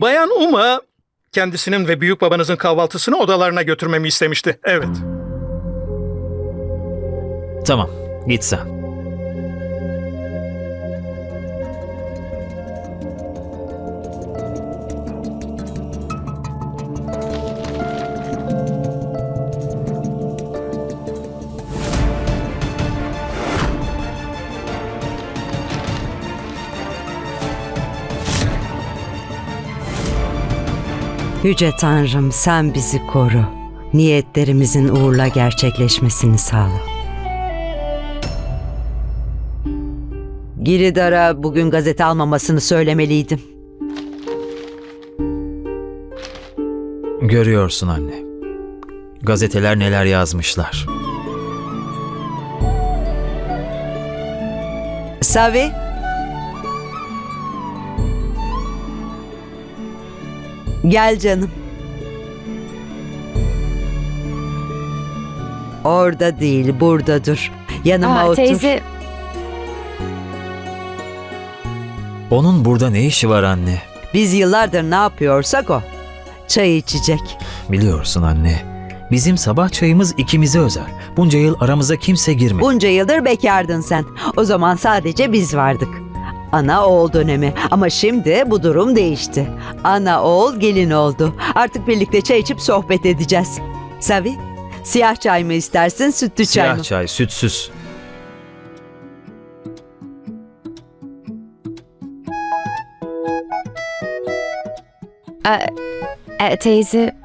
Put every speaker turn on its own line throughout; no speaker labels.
Bayan Uma kendisinin ve büyük babanızın kahvaltısını odalarına götürmemi istemişti. Evet.
Tamam, git sen.
Yüce Tanrım sen bizi koru. Niyetlerimizin uğurla gerçekleşmesini sağla. Giridar'a bugün gazete almamasını söylemeliydim.
Görüyorsun anne. Gazeteler neler yazmışlar.
Savi. Gel canım. Orada değil, burada dur. Yanıma
Aa,
otur.
teyze
Onun burada ne işi var anne?
Biz yıllardır ne yapıyorsak o. Çay içecek.
Biliyorsun anne. Bizim sabah çayımız ikimize özel. Bunca yıl aramıza kimse girmedi.
Bunca yıldır bekardın sen. O zaman sadece biz vardık. Ana oğul dönemi ama şimdi bu durum değişti. Ana oğul gelin oldu. Artık birlikte çay içip sohbet edeceğiz. Savi, siyah çay mı istersin, sütlü çay
Siyah
mı?
çay, sütsüz.
e, teyze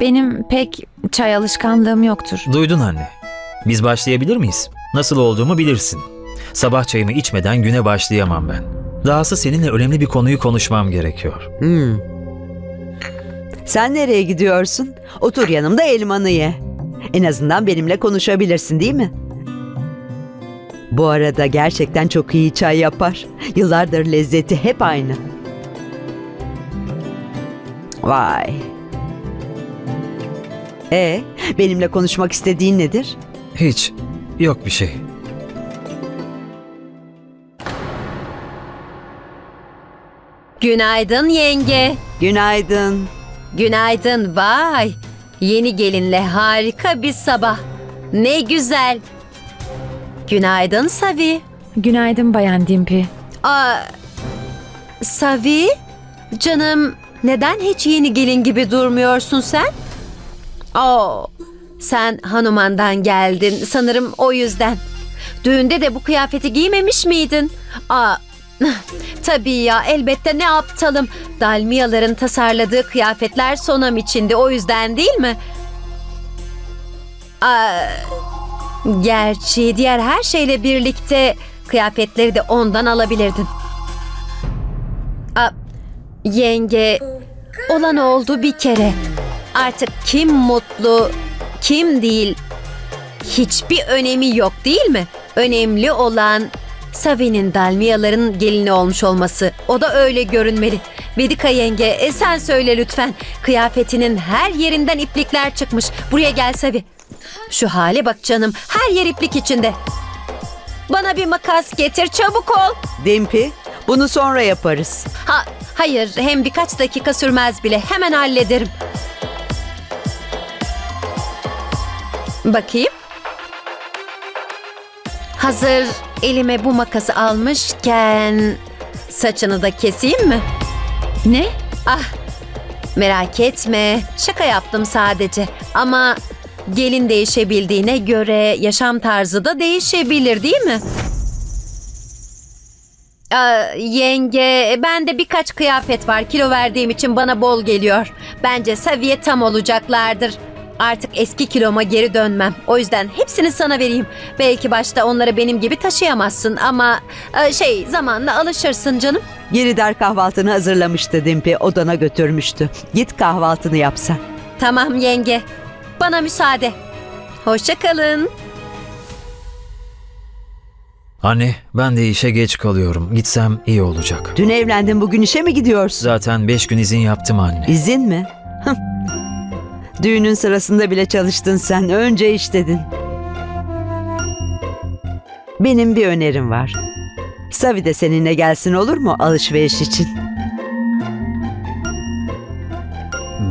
benim pek çay alışkanlığım yoktur.
Duydun anne. Biz başlayabilir miyiz? Nasıl olduğumu bilirsin. Sabah çayımı içmeden güne başlayamam ben. Dahası seninle önemli bir konuyu konuşmam gerekiyor.
Hmm. Sen nereye gidiyorsun? Otur yanımda elmanı ye. En azından benimle konuşabilirsin değil mi? Bu arada gerçekten çok iyi çay yapar. Yıllardır lezzeti hep aynı. Vay. E, benimle konuşmak istediğin nedir?
Hiç, yok bir şey.
Günaydın yenge.
Günaydın.
Günaydın vay. Yeni gelinle harika bir sabah. Ne güzel. Günaydın Savi.
Günaydın Bayan Dimpi.
Aa, Savi? Canım neden hiç yeni gelin gibi durmuyorsun sen? Oo, sen Hanuman'dan geldin sanırım o yüzden. Düğünde de bu kıyafeti giymemiş miydin? Aa, tabii ya elbette ne aptalım. Dalmiyaların tasarladığı kıyafetler Sonam içindi o yüzden değil mi? Aa, gerçi diğer her şeyle birlikte kıyafetleri de ondan alabilirdin. Aa, yenge olan oldu bir kere. Artık kim mutlu, kim değil hiçbir önemi yok değil mi? Önemli olan Savi'nin Dalmiyaların gelini olmuş olması. O da öyle görünmeli. Vedika yenge e, sen söyle lütfen. Kıyafetinin her yerinden iplikler çıkmış. Buraya gel Savi. Şu hale bak canım. Her yer iplik içinde. Bana bir makas getir çabuk ol.
Dimpi, bunu sonra yaparız.
Ha, hayır hem birkaç dakika sürmez bile. Hemen hallederim. Bakayım. Hazır elime bu makası almışken saçını da keseyim mi?
Ne?
Ah merak etme şaka yaptım sadece ama gelin değişebildiğine göre yaşam tarzı da değişebilir değil mi? Aa, yenge bende birkaç kıyafet var kilo verdiğim için bana bol geliyor. Bence seviye tam olacaklardır. Artık eski kiloma geri dönmem. O yüzden hepsini sana vereyim. Belki başta onları benim gibi taşıyamazsın ama e, şey zamanla alışırsın canım.
Giridar kahvaltını hazırlamıştı Dimpi, odana götürmüştü. Git kahvaltını yap sen.
Tamam yenge. Bana müsaade. Hoşça kalın.
Anne, ben de işe geç kalıyorum. Gitsem iyi olacak.
Dün evlendin, bugün işe mi gidiyorsun?
Zaten beş gün izin yaptım anne.
İzin mi? Düğünün sırasında bile çalıştın sen. Önce iş dedin. Benim bir önerim var. Savi de seninle gelsin olur mu alışveriş için?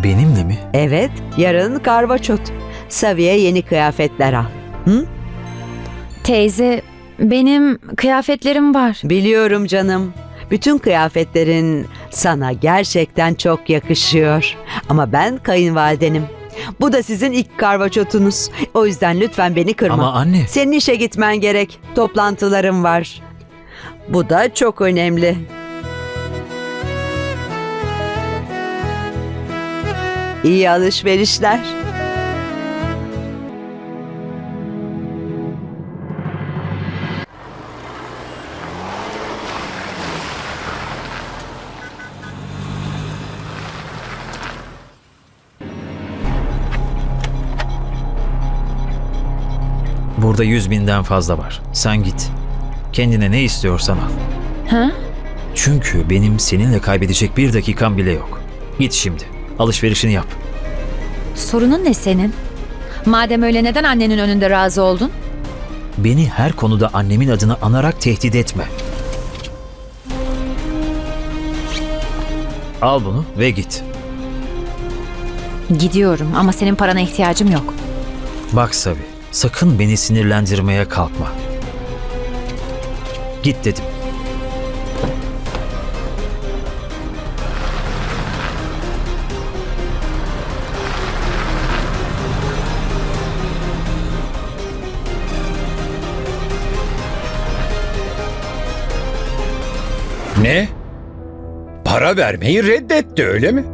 Benimle mi?
Evet, yarın karvaçot. Savi'ye yeni kıyafetler al.
Teyze, benim kıyafetlerim var.
Biliyorum canım. Bütün kıyafetlerin sana gerçekten çok yakışıyor. Ama ben kayınvalidenim. Bu da sizin ilk karvaçotunuz. O yüzden lütfen beni kırma.
Ama anne.
Senin işe gitmen gerek. Toplantılarım var. Bu da çok önemli. İyi alışverişler.
Burada yüz binden fazla var. Sen git. Kendine ne istiyorsan al.
Ha?
Çünkü benim seninle kaybedecek bir dakikam bile yok. Git şimdi. Alışverişini yap.
Sorunun ne senin? Madem öyle neden annenin önünde razı oldun?
Beni her konuda annemin adını anarak tehdit etme. Al bunu ve git.
Gidiyorum ama senin parana ihtiyacım yok.
Bak Savi, sakın beni sinirlendirmeye kalkma. Git dedim.
Ne? Para vermeyi reddetti öyle mi?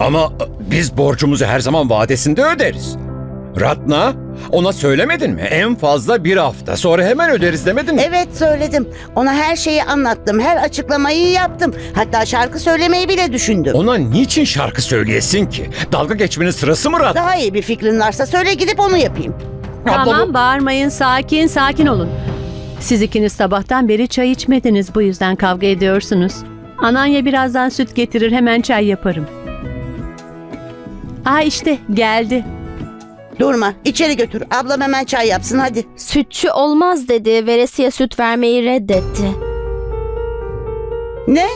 Ama biz borcumuzu her zaman vadesinde öderiz. Ratna, ona söylemedin mi? En fazla bir hafta sonra hemen öderiz demedin mi?
Evet söyledim. Ona her şeyi anlattım. Her açıklamayı yaptım. Hatta şarkı söylemeyi bile düşündüm.
Ona niçin şarkı söyleyesin ki? Dalga geçmenin sırası mı Ratna?
Daha iyi bir fikrin varsa söyle gidip onu yapayım.
Abla
Tamam
bu-
bağırmayın sakin sakin olun. Siz ikiniz sabahtan beri çay içmediniz bu yüzden kavga ediyorsunuz. Ananya birazdan süt getirir hemen çay yaparım. Aa işte geldi.
Durma içeri götür. Ablam hemen çay yapsın hadi.
Sütçü olmaz dedi. Veresiye süt vermeyi reddetti.
Ne?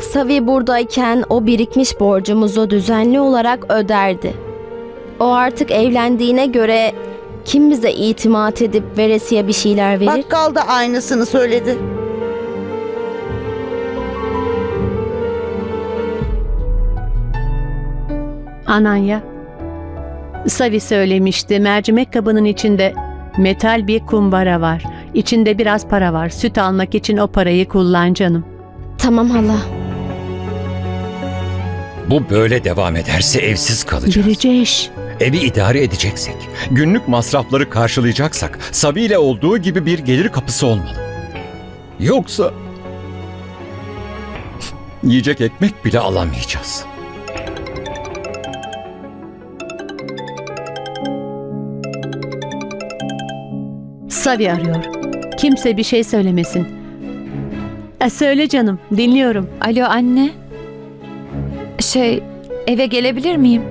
Savi buradayken o birikmiş borcumuzu düzenli olarak öderdi. O artık evlendiğine göre kim bize itimat edip veresiye bir şeyler verir?
Bakkal da aynısını söyledi.
Ananya. Savi söylemişti mercimek kabının içinde metal bir kumbara var. İçinde biraz para var. Süt almak için o parayı kullan canım.
Tamam hala.
Bu böyle devam ederse evsiz kalacağız.
Bireceş.
Evi idare edeceksek, günlük masrafları karşılayacaksak Sabi ile olduğu gibi bir gelir kapısı olmalı. Yoksa yiyecek ekmek bile alamayacağız.
Savi arıyor. Kimse bir şey söylemesin. E, söyle canım dinliyorum.
Alo anne. Şey, eve gelebilir miyim?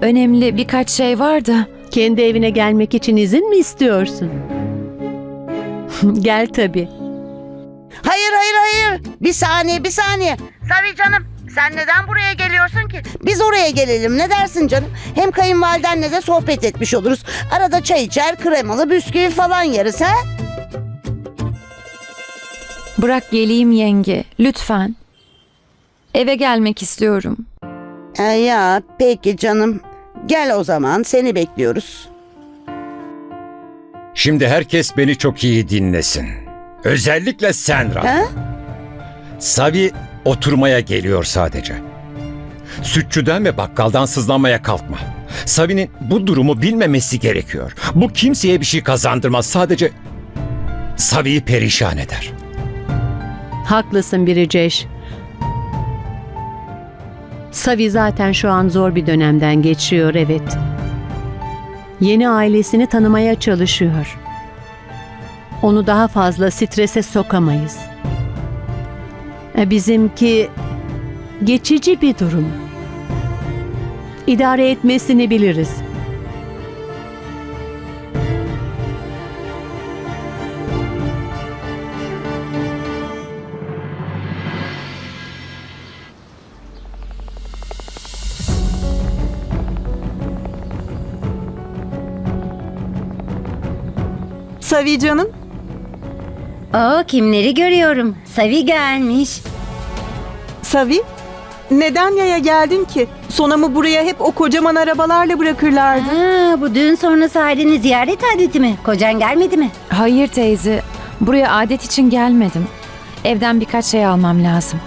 Önemli birkaç şey var da.
Kendi evine gelmek için izin mi istiyorsun? Gel tabii.
Hayır hayır hayır. Bir saniye bir saniye. Savi canım sen neden buraya geliyorsun ki? Biz oraya gelelim ne dersin canım? Hem kayınvalidenle de sohbet etmiş oluruz. Arada çay içer kremalı bisküvi falan yeriz ha?
Bırak geleyim yenge, lütfen. Eve gelmek istiyorum.
E, ya peki canım. Gel o zaman seni bekliyoruz.
Şimdi herkes beni çok iyi dinlesin. Özellikle sen.
Ha?
Savi oturmaya geliyor sadece. Sütçüden ve bakkaldan sızlanmaya kalkma. Savi'nin bu durumu bilmemesi gerekiyor. Bu kimseye bir şey kazandırmaz. Sadece Savi'yi perişan eder.
Haklısın Biriceş. Savi zaten şu an zor bir dönemden geçiyor evet. Yeni ailesini tanımaya çalışıyor. Onu daha fazla strese sokamayız. E, bizimki geçici bir durum. İdare etmesini biliriz.
Savican'ın
Oo kimleri görüyorum. Savi gelmiş.
Savi. Neden yaya geldin ki? Sonamı buraya hep o kocaman arabalarla bırakırlardı.
Ha, bu düğün sonrası aileni ziyaret adeti mi? Kocan gelmedi mi?
Hayır teyze. Buraya adet için gelmedim. Evden birkaç şey almam lazım.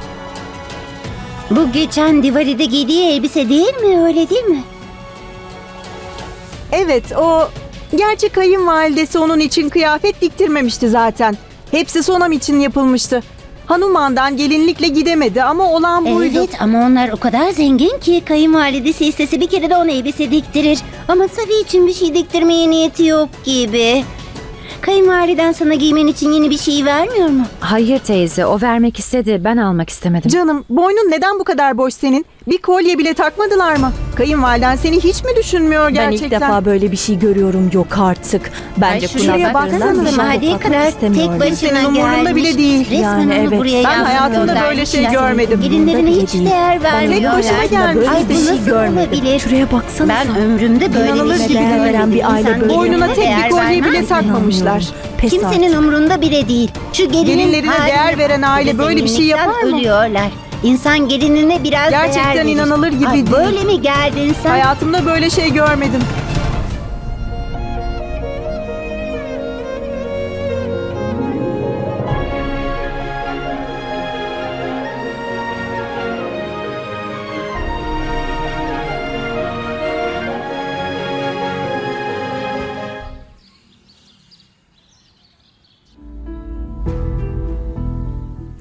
Bu geçen Diwali'de giydiği elbise değil mi? Öyle değil mi?
Evet o... Gerçi kayınvalidesi onun için kıyafet diktirmemişti zaten. Hepsi Sonam için yapılmıştı. Hanuman'dan gelinlikle gidemedi ama olan buydu.
Evet ama onlar o kadar zengin ki kayınvalidesi istese bir kere de ona elbise diktirir. Ama Savi için bir şey diktirmeye niyeti yok gibi. Kayınvaliden sana giymen için yeni bir şey vermiyor mu?
Hayır teyze, o vermek istedi. Ben almak istemedim.
Canım boynun neden bu kadar boş senin? Bir kolye bile takmadılar mı? Kayınvaliden seni hiç mi düşünmüyor gerçekten?
Ben ilk defa böyle bir şey görüyorum yok artık. Bence
Ay şuraya
şey
Mahalleye kadar tek başına
Senin umurunda
gelmiş.
bile değil.
Resmen
Yani
onu
evet.
buraya
Ben
yazıp
hayatımda böyle şey görmedim.
Gelinlerine hiç
bile
değer
değil.
vermiyorlar.
Tek başına gelmiş.
Ay
Böyle bir
bu
şey
nasıl
görmedim.
olabilir?
Şuraya baksana.
Ben ömrümde böyle
İnanılır
bir
gibi
şey
değil.
görmedim.
bir aile
İnsan
böyle
Boynuna
gelinine
tek bir
değer
kolye bile
vermez.
takmamışlar.
Pes
Kimsenin umrunda bile değil. Şu gelinin
Gelinlerine değer veren aile böyle bir şey yapar mı?
Ölüyorlar. İnsan gelinine biraz değer
Gerçekten
verir.
inanılır gibi
Ay,
değil.
Böyle mi geldin sen?
Hayatımda böyle şey görmedim.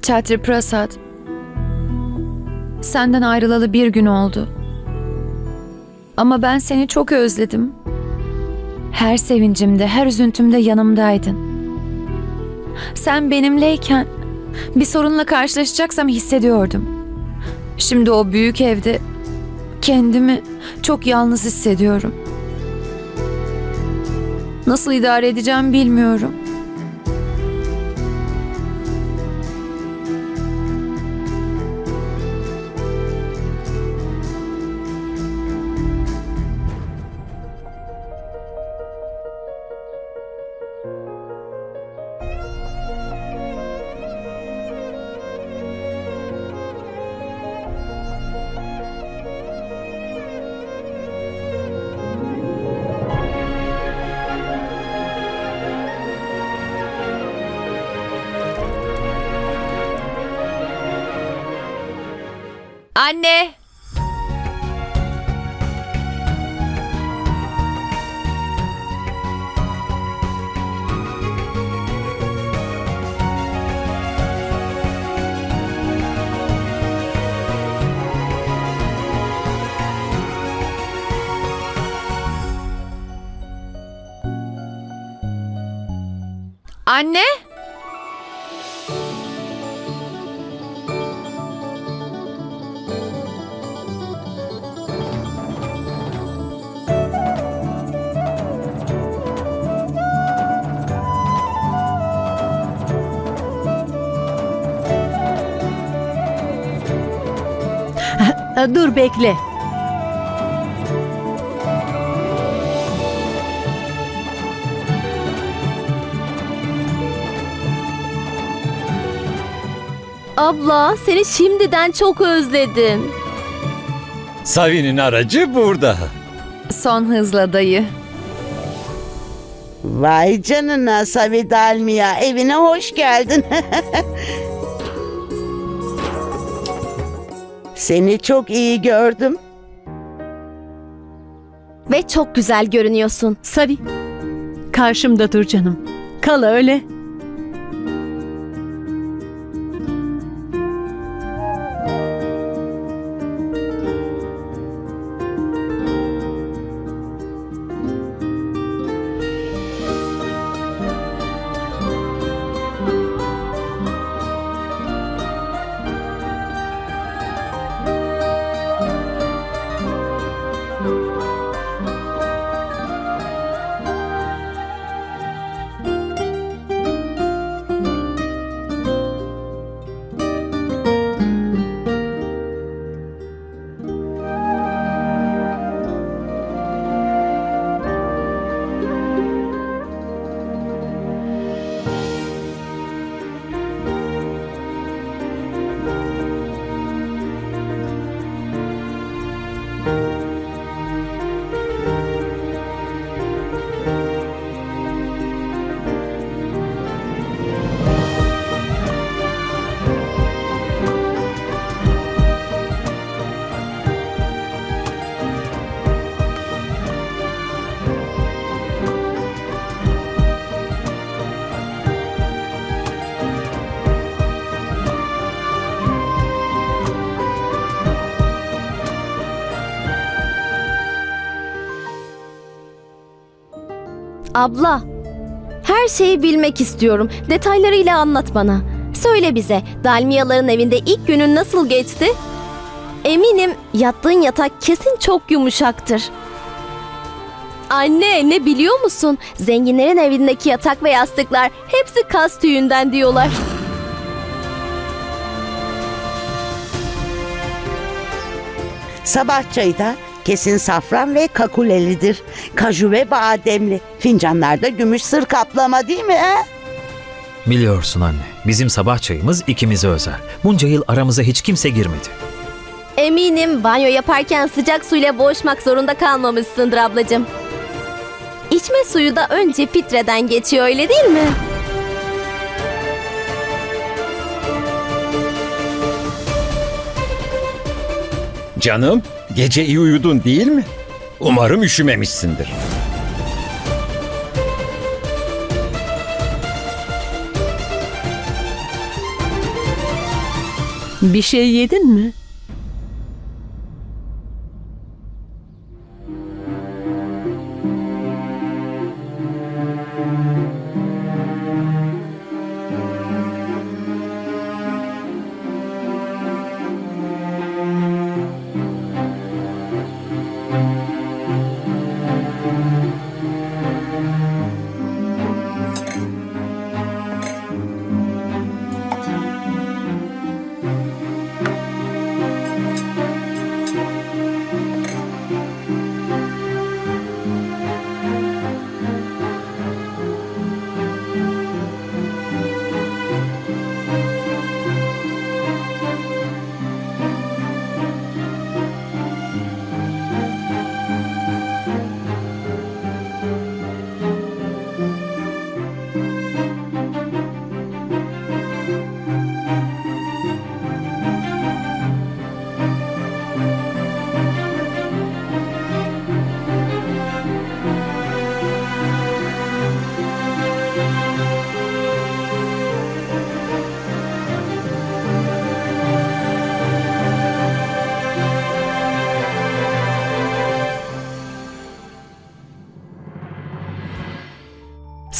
Chatri Prasad. Senden ayrılalı bir gün oldu. Ama ben seni çok özledim. Her sevincimde, her üzüntümde yanımdaydın. Sen benimleyken bir sorunla karşılaşacaksam hissediyordum. Şimdi o büyük evde kendimi çok yalnız hissediyorum. Nasıl idare edeceğim bilmiyorum. Anne! Anne?
Dur bekle.
Abla seni şimdiden çok özledim.
Savi'nin aracı burada.
Son hızla dayı.
Vay canına Savi Dalmia evine hoş geldin. Seni çok iyi gördüm.
Ve çok güzel görünüyorsun.
Savi. Karşımda dur canım. Kal öyle.
Abla, her şeyi bilmek istiyorum. Detaylarıyla anlat bana. Söyle bize, Dalmiyaların evinde ilk günün nasıl geçti? Eminim yattığın yatak kesin çok yumuşaktır. Anne ne biliyor musun? Zenginlerin evindeki yatak ve yastıklar hepsi kas tüyünden diyorlar.
Sabah çayı da kesin safran ve kakulelidir. Kaju ve bademli. Fincanlarda gümüş sır kaplama değil mi? He?
Biliyorsun anne, bizim sabah çayımız ikimize özel. Bunca yıl aramıza hiç kimse girmedi.
Eminim banyo yaparken sıcak suyla boğuşmak zorunda kalmamışsındır ablacığım. İçme suyu da önce filtreden geçiyor öyle değil mi?
Canım, gece iyi uyudun değil mi? Umarım üşümemişsindir.
Bir şey yedin mi?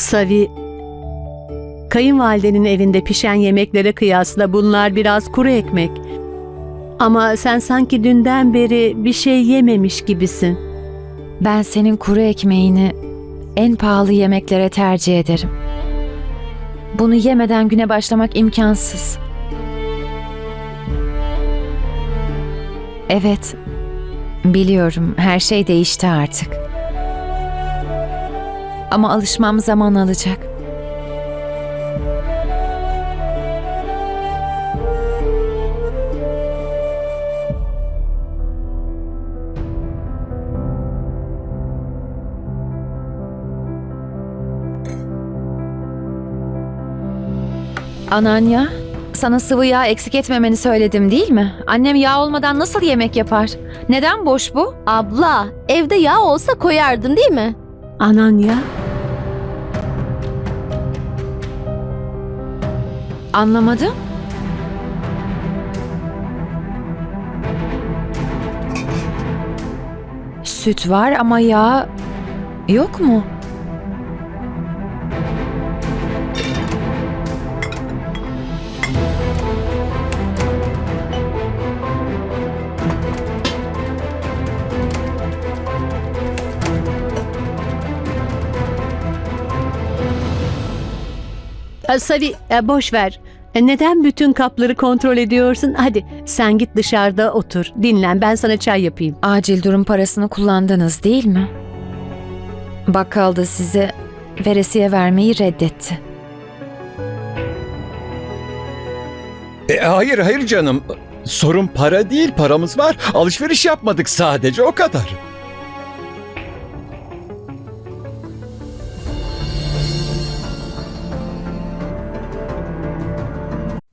Savi, kayınvalidenin evinde pişen yemeklere kıyasla bunlar biraz kuru ekmek. Ama sen sanki dünden beri bir şey yememiş gibisin.
Ben senin kuru ekmeğini en pahalı yemeklere tercih ederim. Bunu yemeden güne başlamak imkansız. Evet, biliyorum her şey değişti artık. Ama alışmam zaman alacak. Ananya, sana sıvı yağ eksik etmemeni söyledim değil mi? Annem yağ olmadan nasıl yemek yapar? Neden boş bu?
Abla, evde yağ olsa koyardın değil mi?
Ananya,
Anlamadım. Süt var ama yağ yok mu?
Savi e, boş ver. E, Neden bütün kapları kontrol ediyorsun? Hadi sen git dışarıda otur. Dinlen ben sana çay yapayım.
Acil durum parasını kullandınız değil mi? Bakkal da size veresiye vermeyi reddetti.
E, hayır hayır canım. Sorun para değil, paramız var. Alışveriş yapmadık sadece o kadar.